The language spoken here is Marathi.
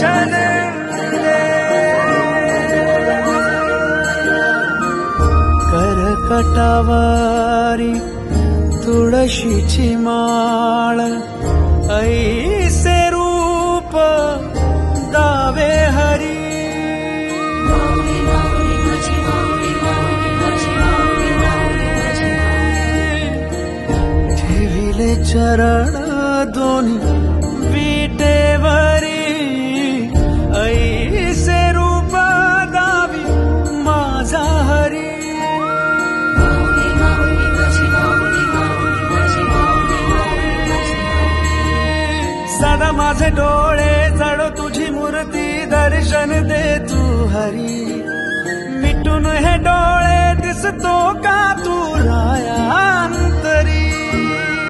दर्शन करकटावारी तुळशीची माळ ऐसे रूप दावे हरी. ठेविले चरण दोन्ही विटे माझा हरी सदा माझे डोळे जड तुझी मूर्ती दर्शन दे तू हरी